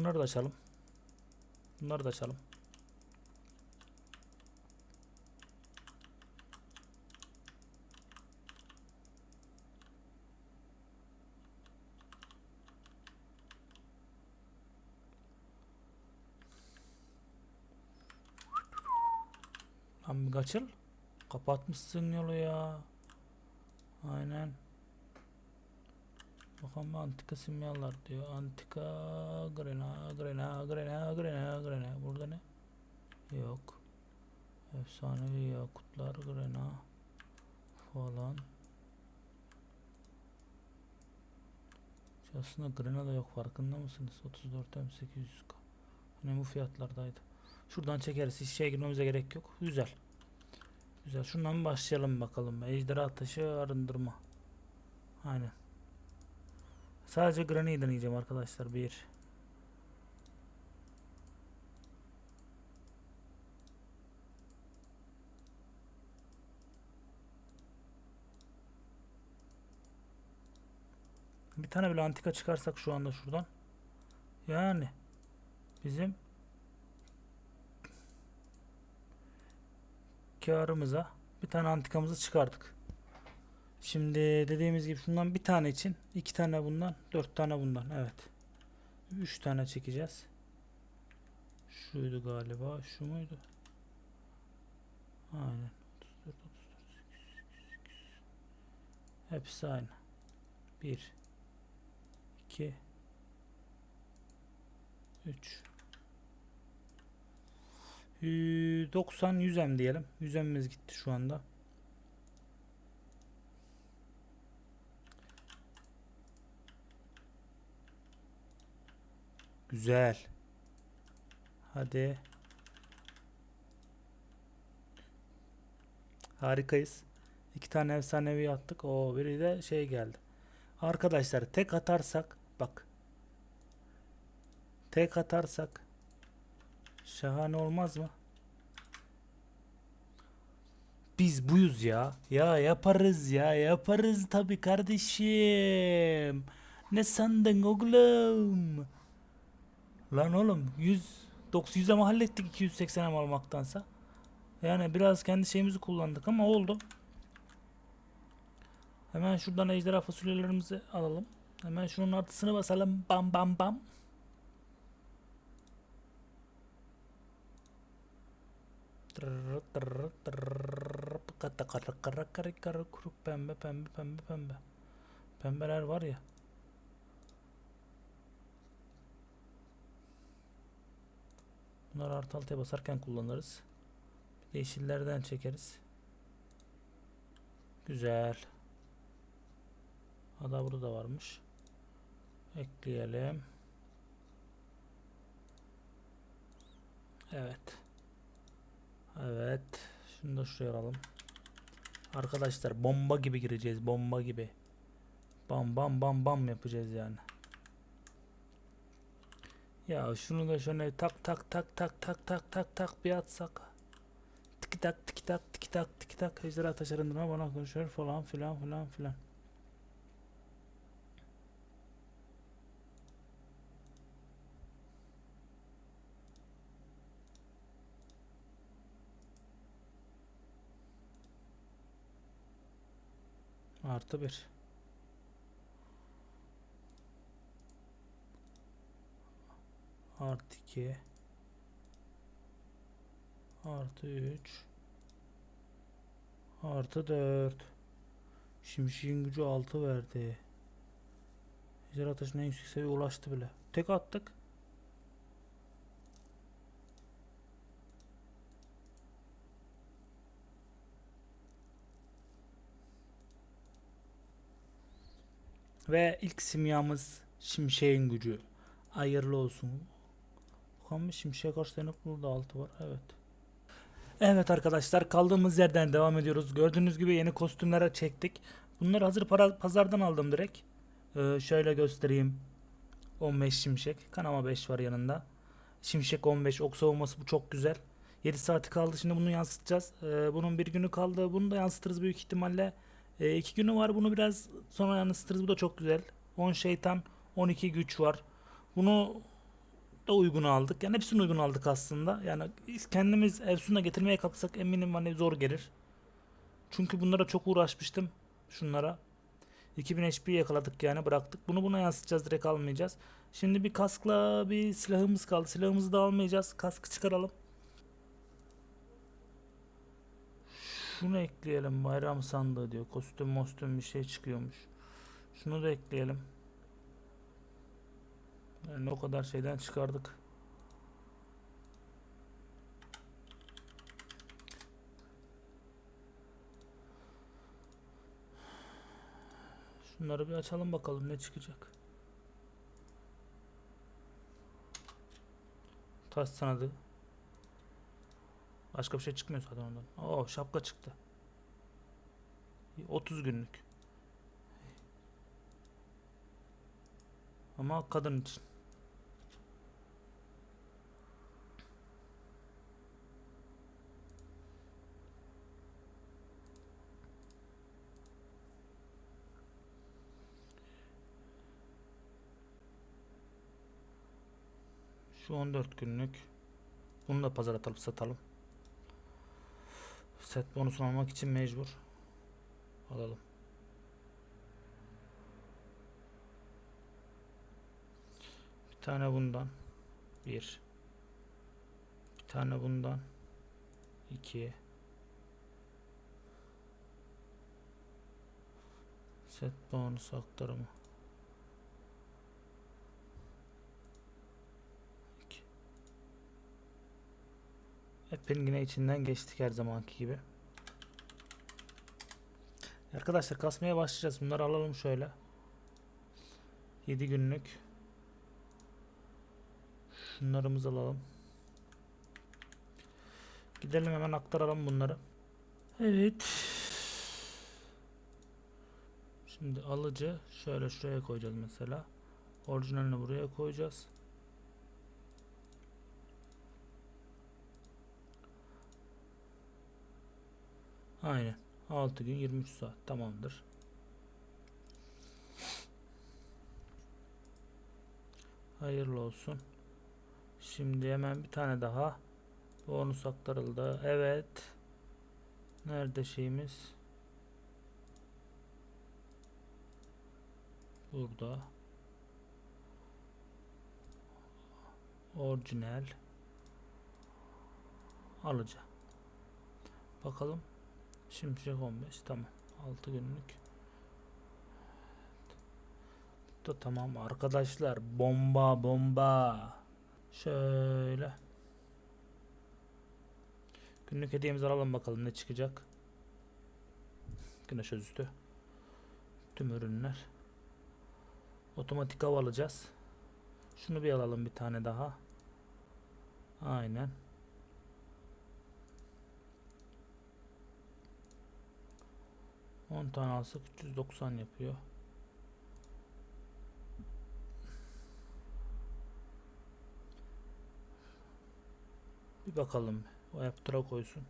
Bunları da açalım. Bunları da açalım. Lan bir kaçıl. Kapatmışsın yolu ya. Aynen. Bakalım antika simyalar diyor. Antika grena grena grena grena grena. Burada ne? Yok. Efsanevi yakutlar grena falan. Aslında grena da yok farkında mısınız? 34 M 800K. Hani bu fiyatlardaydı. Şuradan çekeriz. Hiç şeye girmemize gerek yok. Güzel. Güzel. Şundan başlayalım bakalım. Ejderha taşı arındırma. Aynen. Sadece Granny'i deneyeceğim arkadaşlar. Bir. Bir tane bile antika çıkarsak şu anda şuradan. Yani bizim karımıza bir tane antikamızı çıkardık. Şimdi dediğimiz gibi şundan bir tane için iki tane bundan dört tane bundan evet. Üç tane çekeceğiz. Şuydu galiba şu muydu? Aynen. 34, 34, 8, Hepsi aynı. 1 2 3 90 100 em diyelim. 100 emimiz gitti şu anda. Güzel. Hadi. Harikayız. İki tane efsanevi attık. O biri de şey geldi. Arkadaşlar tek atarsak bak. Tek atarsak şahane olmaz mı? Biz buyuz ya. Ya yaparız ya. Yaparız tabii kardeşim. Ne sandın oğlum? Lan oğlum 100 900'e mi hallettik 280'e mi almaktansa? Yani biraz kendi şeyimizi kullandık ama oldu. Hemen şuradan ejderha fasulyelerimizi alalım. Hemen şunun artısını basalım. Bam bam bam. Pembe pembe pembe pembe. Pembeler var ya. Bunları artı altıya basarken kullanırız. Bir de yeşillerden çekeriz. Güzel. Ada burada da varmış. Ekleyelim. Evet. Evet. Şunu da şuraya alalım. Arkadaşlar bomba gibi gireceğiz. Bomba gibi. Bam bam bam bam yapacağız yani. Ya şunu da şöyle tak tak tak tak tak tak tak tak bir atsak. Tiki tak tiki tak tiki tak tiki tak ejderha taşlarından bana konuşuyor falan filan filan filan. Artı bir. Artı 2 Artı 3 Artı 4 Şimşek'in gücü 6 verdi. Ejderha taşına en yüksek seviyeye ulaştı bile. Tek attık. Ve ilk simyamız Şimşek'in gücü. Hayırlı olsun. Bakalım bir şimşek tane burada altı var. Evet. Evet arkadaşlar kaldığımız yerden devam ediyoruz. Gördüğünüz gibi yeni kostümlere çektik. Bunları hazır para, pazardan aldım direkt. Ee, şöyle göstereyim. 15 şimşek. Kanama 5 var yanında. Şimşek 15. Ok savunması bu çok güzel. 7 saati kaldı. Şimdi bunu yansıtacağız. Ee, bunun bir günü kaldı. Bunu da yansıtırız büyük ihtimalle. 2 günü var. Bunu biraz sonra yansıtırız. Bu da çok güzel. 10 şeytan, 12 güç var. Bunu uygun aldık. Yani hepsini uygun aldık aslında. Yani kendimiz Efsun'a getirmeye kalksak eminim hani zor gelir. Çünkü bunlara çok uğraşmıştım. Şunlara. 2000 HP yakaladık yani bıraktık. Bunu buna yansıtacağız direkt almayacağız. Şimdi bir kaskla bir silahımız kaldı. Silahımızı da almayacağız. Kaskı çıkaralım. Şunu ekleyelim. Bayram sandığı diyor. Kostüm mostüm bir şey çıkıyormuş. Şunu da ekleyelim. Yani o kadar şeyden çıkardık. Şunları bir açalım bakalım ne çıkacak. Taş sanadı. Başka bir şey çıkmıyor zaten ondan. Oo şapka çıktı. 30 günlük. Ama kadın için. Şu 14 günlük. Bunu da pazara atıp satalım. Set bonusunu almak için mecbur. Alalım. Bir tane bundan. Bir. Bir tane bundan. İki. Set bonus aktarımı. Hepin yine içinden geçtik her zamanki gibi. Arkadaşlar kasmaya başlayacağız. Bunları alalım şöyle. 7 günlük. Şunlarımızı alalım. Gidelim hemen aktaralım bunları. Evet. Şimdi alıcı şöyle şuraya koyacağız mesela. Orijinalini buraya koyacağız. Aynen. 6 gün 23 saat tamamdır. Hayırlı olsun. Şimdi hemen bir tane daha bonus aktarıldı. Evet. Nerede şeyimiz? Burada. Orijinal. Alıcı. Bakalım. Şimşek 15 tamam. 6 günlük. Da tamam arkadaşlar. Bomba bomba. Şöyle. Günlük hediyemizi alalım bakalım ne çıkacak. Güneş özüstü. Tüm ürünler. Otomatik hava alacağız. Şunu bir alalım bir tane daha. Aynen. On tane alsak 390 yapıyor. Bir bakalım. O yaptıra koysun.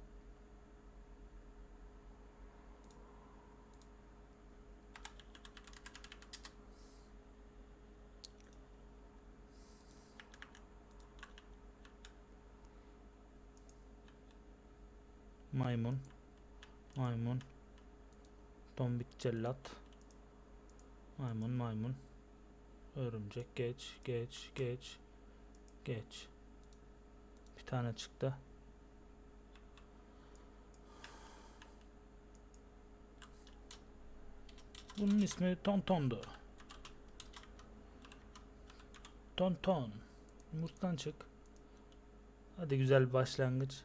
Maymun. Maymun. Tombik cellat. Maymun maymun. Örümcek geç geç geç geç. Bir tane çıktı. Bunun ismi Tonton'du. Tonton. Yumurtadan çık. Hadi güzel bir başlangıç.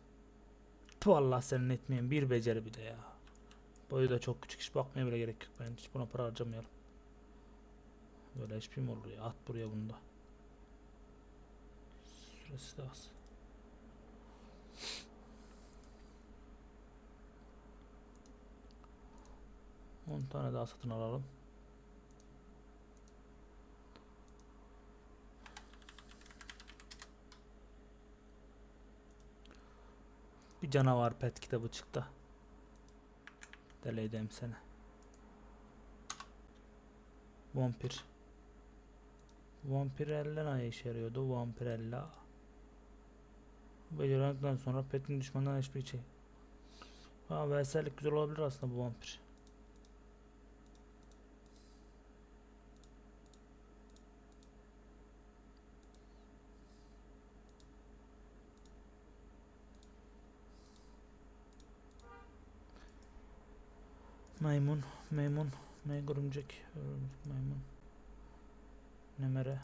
Tu Allah senin etmeyin. Bir beceri bir de ya. Boyu da çok küçük. Hiç bakmaya bile gerek yok. Ben hiç buna para harcamayalım. Böyle HP mi olur ya? At buraya bunda. Süresi de az. On tane daha satın alalım. Bir canavar pet kitabı çıktı. Deli edeyim seni. Vampir. Vampirella ne işe yarıyordu? Vampirella. Becerendikten sonra petin düşmandan hiçbir şey. Ha versellik güzel olabilir aslında bu vampir. Maymun, maymun, may görümcek, örümcek, maymun. Nemere.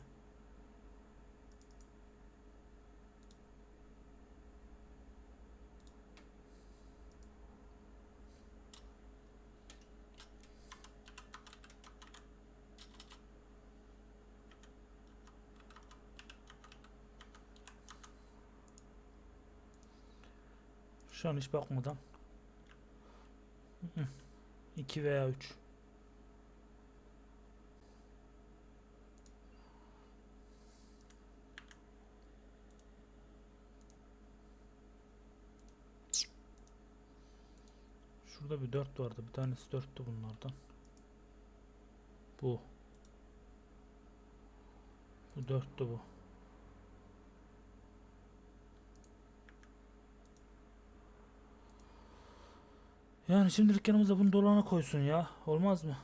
Şu an hiç bakmadan. 2 veya 3. Şurada bir 4 vardı. Bir tanesi 4'tü bunlardan. Bu. Bu 4'tü bu. Yani şimdilik yanımıza bunu dolana koysun ya. Olmaz mı?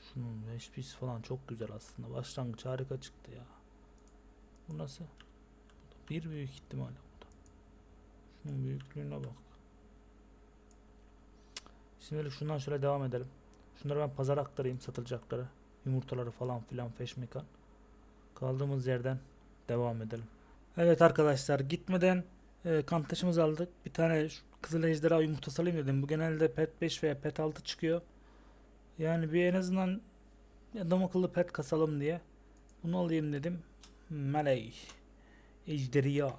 Şunun HP'si falan çok güzel aslında. Başlangıç harika çıktı ya. Bu nasıl? Bir büyük ihtimalle bu da. Şunun büyüklüğüne bak. Şimdilik şundan şöyle devam edelim. Şunları ben pazara aktarayım satılacakları. Yumurtaları falan filan feşmekan. Kaldığımız yerden devam edelim. Evet arkadaşlar gitmeden e, kan taşımızı aldık. Bir tane kızıl ejderha yumurtası alayım dedim. Bu genelde pet 5 veya pet 6 çıkıyor. Yani bir en azından adam akıllı pet kasalım diye. Bunu alayım dedim. Meley. Ejderha.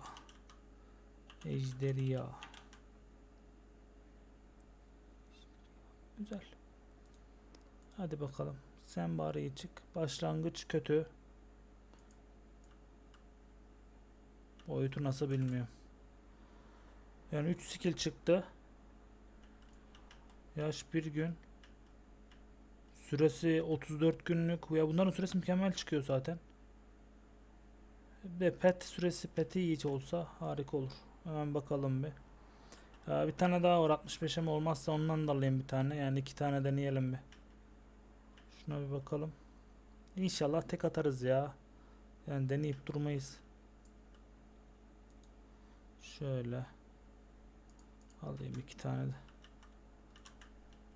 Ejderha. Güzel. Hadi bakalım. Sen bari çık. Başlangıç kötü. Boyutu nasıl bilmiyorum. Yani 3 skill çıktı. Yaş 1 gün. Süresi 34 günlük. Ya bunların süresi mükemmel çıkıyor zaten. Bir de pet süresi peti iyi olsa harika olur. Hemen bakalım bir. Ya bir tane daha var 65 ama olmazsa ondan da alayım bir tane. Yani iki tane deneyelim bir. Şuna bir bakalım. İnşallah tek atarız ya. Yani deneyip durmayız. Şöyle. Alayım iki tane de.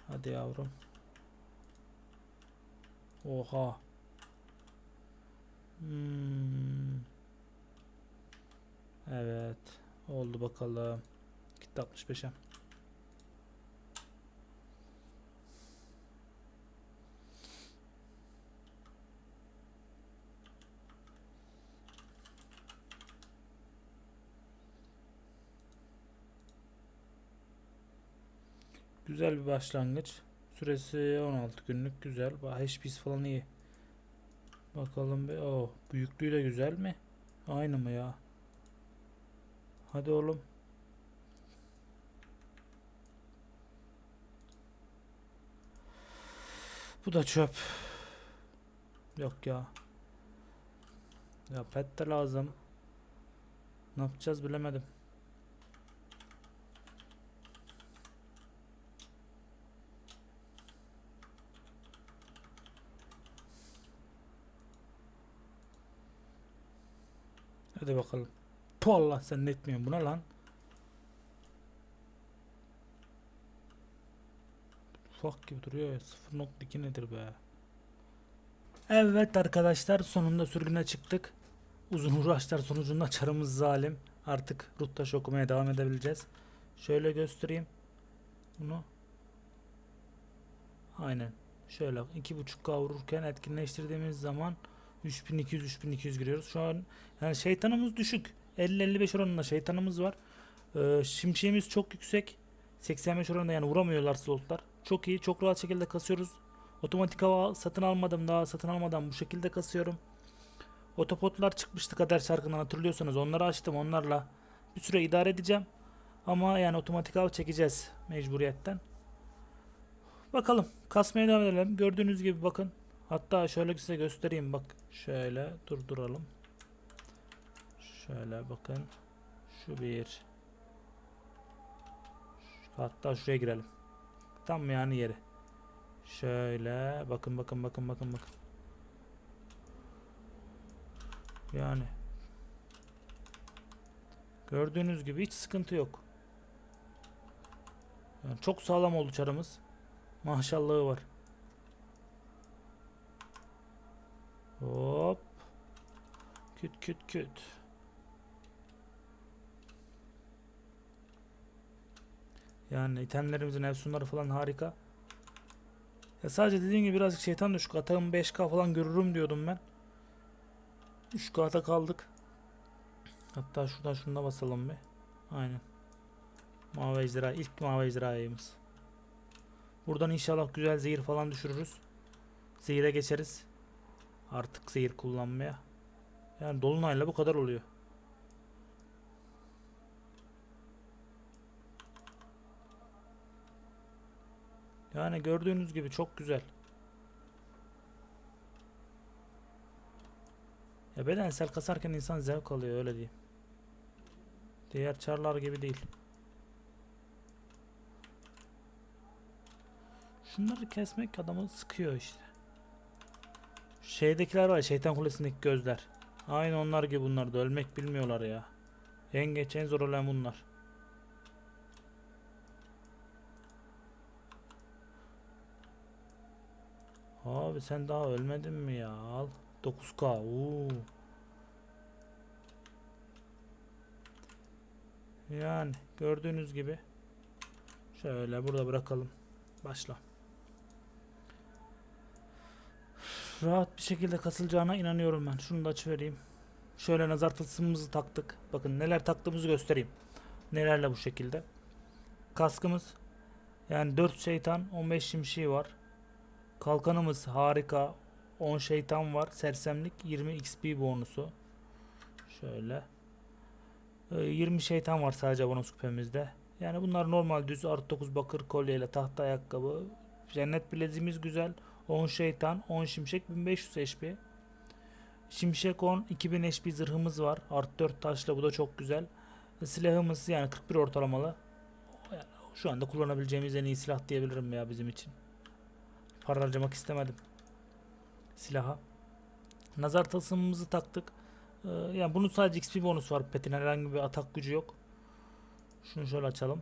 Hadi yavrum. Oha. Hmm. Evet. Oldu bakalım. Gitti 65'e. Güzel bir başlangıç. Süresi 16 günlük güzel. HP'si falan iyi. Bakalım bir. Oh, büyüklüğü de güzel mi? Aynı mı ya? Hadi oğlum. Bu da çöp. Yok ya. Ya pet de lazım. Ne yapacağız bilemedim. Hadi bakalım. Puh Allah sen ne etmiyorsun buna lan. Ufak gibi duruyor ya. 0.2 nedir be? Evet arkadaşlar sonunda sürgüne çıktık. Uzun uğraşlar sonucunda çarımız zalim. Artık ruttaş okumaya devam edebileceğiz. Şöyle göstereyim. Bunu. Aynen. Şöyle 2.5K vururken etkinleştirdiğimiz zaman 3200 3200 giriyoruz. Şu an yani şeytanımız düşük. 50-55 oranında şeytanımız var. Ee, şimşeğimiz çok yüksek. 85 oranında yani vuramıyorlar slotlar. Çok iyi. Çok rahat şekilde kasıyoruz. Otomatik hava satın almadım daha satın almadan bu şekilde kasıyorum. Otopotlar çıkmıştı kader şarkından hatırlıyorsanız onları açtım onlarla bir süre idare edeceğim. Ama yani otomatik hava çekeceğiz mecburiyetten. Bakalım kasmaya devam edelim. Gördüğünüz gibi bakın. Hatta şöyle size göstereyim bak. Şöyle durduralım. Şöyle bakın. Şu bir. Hatta şuraya girelim. Tam yani yeri. Şöyle bakın bakın bakın bakın bakın. Yani gördüğünüz gibi hiç sıkıntı yok. Yani çok sağlam oldu çarımız. Maşallahı var. Hop. Küt küt küt. Yani itemlerimizin efsunları falan harika. Ya sadece dediğim gibi birazcık şeytan düşük. Atağım 5K falan görürüm diyordum ben. 3K'da kaldık. Hatta şuradan şuna basalım bir. Aynen. Mavi ejderha. ilk mavi ejderhayımız. Buradan inşallah güzel zehir falan düşürürüz. Zehire geçeriz. Artık zehir kullanmaya. Yani dolunayla bu kadar oluyor. Yani gördüğünüz gibi çok güzel. Ya bedensel kasarken insan zevk alıyor öyle diyeyim. Diğer çarlar gibi değil. Şunları kesmek adamı sıkıyor işte. Şeydekiler var şeytan kulesindeki gözler. Aynı onlar gibi bunlar da ölmek bilmiyorlar ya. En geç en zor olan bunlar. Abi sen daha ölmedin mi ya? Al. 9K. Oo. Yani gördüğünüz gibi şöyle burada bırakalım. Başla. Rahat bir şekilde kasılacağına inanıyorum ben. Şunu da açıvereyim. Şöyle nazar tılsımımızı taktık. Bakın neler taktığımızı göstereyim. Nelerle bu şekilde. Kaskımız yani 4 şeytan 15 şimşeği var. Kalkanımız harika. 10 şeytan var. Sersemlik 20 XP bonusu. Şöyle. Ee, 20 şeytan var sadece bonus küpemizde. Yani bunlar normal düz artı 9 bakır kolyeyle tahta ayakkabı. Cennet bileziğimiz güzel. 10 şeytan, 10 şimşek 1500 HP. Şimşek 10, 2000 HP zırhımız var. Artı 4 taşla bu da çok güzel. Silahımız yani 41 ortalamalı. Yani şu anda kullanabileceğimiz en iyi silah diyebilirim ya bizim için. Para harcamak istemedim. Silaha. Nazar tılsımımızı taktık. Ee, yani bunun sadece XP bonus var. Pet'in herhangi bir atak gücü yok. Şunu şöyle açalım.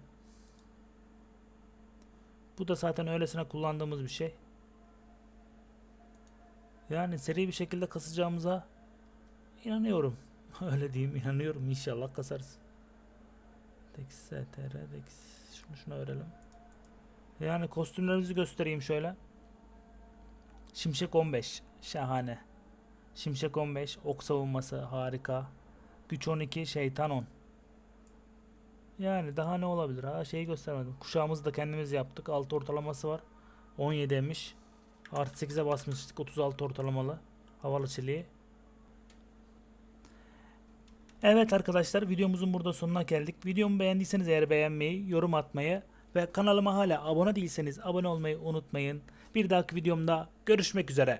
Bu da zaten öylesine kullandığımız bir şey. Yani seri bir şekilde kasacağımıza inanıyorum. Öyle diyeyim inanıyorum inşallah kasarız. Dex, STR, Dex. Şunu şuna verelim. Yani kostümlerimizi göstereyim şöyle. Şimşek 15. Şahane. Şimşek 15. Ok savunması harika. Güç 12. Şeytan 10. Yani daha ne olabilir ha şeyi göstermedim. Kuşağımızı da kendimiz yaptık. 6 ortalaması var. 17'ymiş. Artı 8'e basmıştık. 36 ortalamalı. Havalı çeliği. Evet arkadaşlar videomuzun burada sonuna geldik. Videomu beğendiyseniz eğer beğenmeyi, yorum atmayı ve kanalıma hala abone değilseniz abone olmayı unutmayın. Bir dahaki videomda görüşmek üzere.